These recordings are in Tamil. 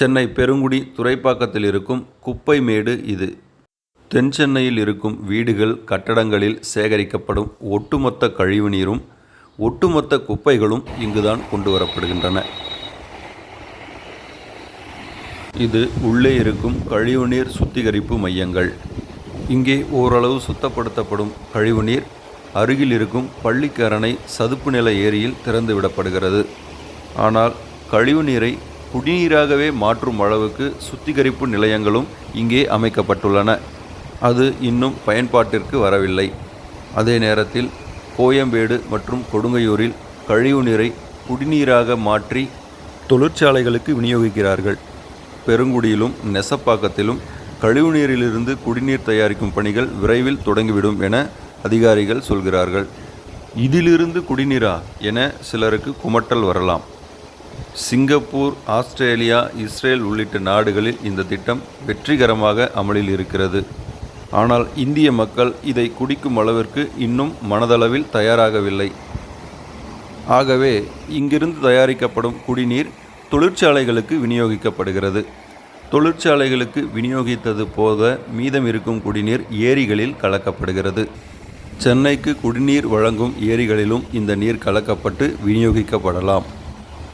சென்னை பெருங்குடி துறைப்பாக்கத்தில் இருக்கும் குப்பை மேடு இது. தென் சென்னையில் இருக்கும் வீடுகள் கட்டடங்களில் சேகரிக்கப்படும் ஒட்டுமொத்த கழிவுநீரும் ஒட்டுமொத்த குப்பைகளும் இங்குதான் கொண்டு வரப்படுகின்றன. இது உள்ளே இருக்கும் கழிவுநீர் சுத்திகரிப்பு மையங்கள். இங்கே ஓரளவு சுத்தப்படுத்தப்படும் கழிவுநீர் அருகில் இருக்கும் பள்ளிக்கரணை சதுப்பு நில ஏரியில் திறந்து விடப்படுகிறது ஆனால் கழிவுநீரை குடிநீராகவே மாற்றும் அளவுக்கு சுத்திகரிப்பு நிலையங்களும் இங்கே அமைக்கப்பட்டுள்ளன. அது இன்னும் பயன்பாட்டிற்கு வரவில்லை. அதே நேரத்தில் கோயம்பேடு மற்றும் கொடுங்கையூரில் கழிவுநீரை குடிநீராக மாற்றி தொழிற்சாலைகளுக்கு விநியோகிக்கிறார்கள். பெருங்குடியிலும் நெசப்பாக்கத்திலும் கழிவுநீரிலிருந்து குடிநீர் தயாரிக்கும் பணிகள் விரைவில் தொடங்கிவிடும் என அதிகாரிகள் சொல்கிறார்கள். இதிலிருந்து குடிநீரா என சிலருக்கு குமட்டல் வரலாம். சிங்கப்பூர் ஆஸ்திரேலியா இஸ்ரேல் உள்ளிட்ட நாடுகளில் இந்த திட்டம் வெற்றிகரமாக அமலில் இருக்கிறது. ஆனால் இந்திய மக்கள் இதை குடிக்கும் அளவிற்கு இன்னும் மனதளவில் தயாராகவில்லை. ஆகவே இங்கிருந்து தயாரிக்கப்படும் குடிநீர் தொழிற்சாலைகளுக்கு விநியோகிக்கப்படுகிறது. தொழிற்சாலைகளுக்கு விநியோகித்தது போக மீதம் இருக்கும் குடிநீர் ஏரிகளில் கலக்கப்படுகிறது. சென்னைக்கு குடிநீர் வழங்கும் ஏரிகளிலும் இந்த நீர் கலக்கப்பட்டு விநியோகிக்கப்படலாம்.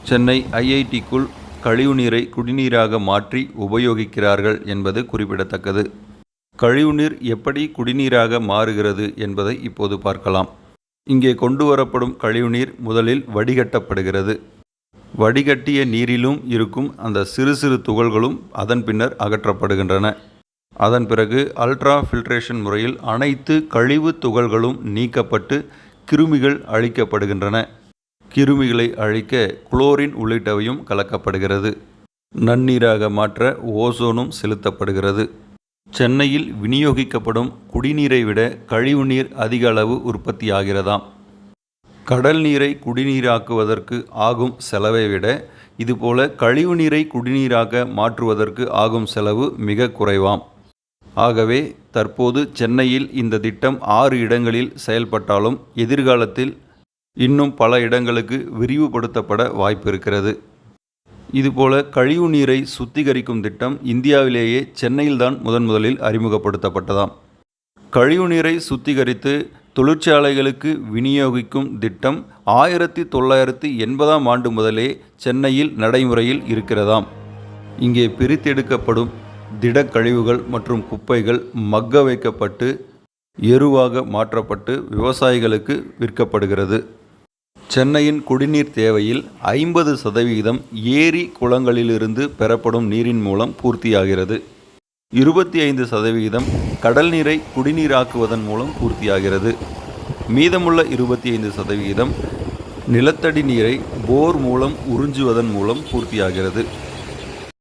சென்னை ஐஐடிக்குள் கழிவுநீரை குடிநீராக மாற்றி உபயோகிக்கிறார்கள் என்பது குறிப்பிடத்தக்கது. கழிவுநீர் எப்படி குடிநீராக மாறுகிறது என்பதை இப்போது பார்க்கலாம். இங்கே கொண்டு வரப்படும் கழிவுநீர் முதலில் வடிகட்டப்படுகிறது. வடிகட்டிய நீரிலும் இருக்கும் அந்த சிறு சிறு துகள்களும் அதன் பின்னர் அகற்றப்படுகின்றன. அதன் பிறகு அல்ட்ரா ஃபில்ட்ரேஷன் முறையில் அனைத்து கழிவு துகள்களும் நீக்கப்பட்டு கிருமிகள் அழிக்கப்படுகின்றன. கிருமிகளை அழிக்க குளோரின் உள்ளிட்டவையும் கலக்கப்படுகிறது. நன்னீராக மாற்ற ஓசோனும் செலுத்தப்படுகிறது. சென்னையில் விநியோகிக்கப்படும் குடிநீரை விட கழிவுநீர் அதிக அளவு உற்பத்தியாகிறதாம். கடல் நீரை குடிநீராக்குவதற்கு ஆகும் செலவை விட இதுபோல கழிவுநீரை குடிநீராக மாற்றுவதற்கு ஆகும் செலவு மிக குறைவாம். ஆகவே தற்போது சென்னையில் இந்த திட்டம் ஆறு இடங்களில் செயல்பட்டாலும் எதிர்காலத்தில் இன்னும் பல இடங்களுக்கு விரிவுபடுத்தப்பட வாய்ப்பு இருக்கிறது இதுபோல கழிவு நீரை சுத்திகரிக்கும் திட்டம் இந்தியாவிலேயே சென்னையில்தான் முதன் முதலில் அறிமுகப்படுத்தப்பட்டதாம். கழிவுநீரை சுத்திகரித்து தொழிற்சாலைகளுக்கு விநியோகிக்கும் திட்டம் ஆயிரத்தி தொள்ளாயிரத்தி எண்பதாம் ஆண்டு முதலே சென்னையில் நடைமுறையில் இருக்கிறதாம். இங்கே பிரித்தெடுக்கப்படும் திடக்கழிவுகள் மற்றும் குப்பைகள் மக்க வைக்கப்பட்டு எருவாக மாற்றப்பட்டு விவசாயிகளுக்கு விற்கப்படுகிறது. சென்னையின் குடிநீர் தேவையில் ஐம்பது சதவிகிதம் ஏரி குளங்களிலிருந்து பெறப்படும் நீரின் மூலம் பூர்த்தியாகிறது. இருபத்தி ஐந்து சதவிகிதம் கடல் நீரை குடிநீராக்குவதன் மூலம் பூர்த்தியாகிறது. மீதமுள்ள இருபத்தி ஐந்து சதவிகிதம் நிலத்தடி நீரை போர் மூலம் உறிஞ்சுவதன் மூலம் பூர்த்தியாகிறது.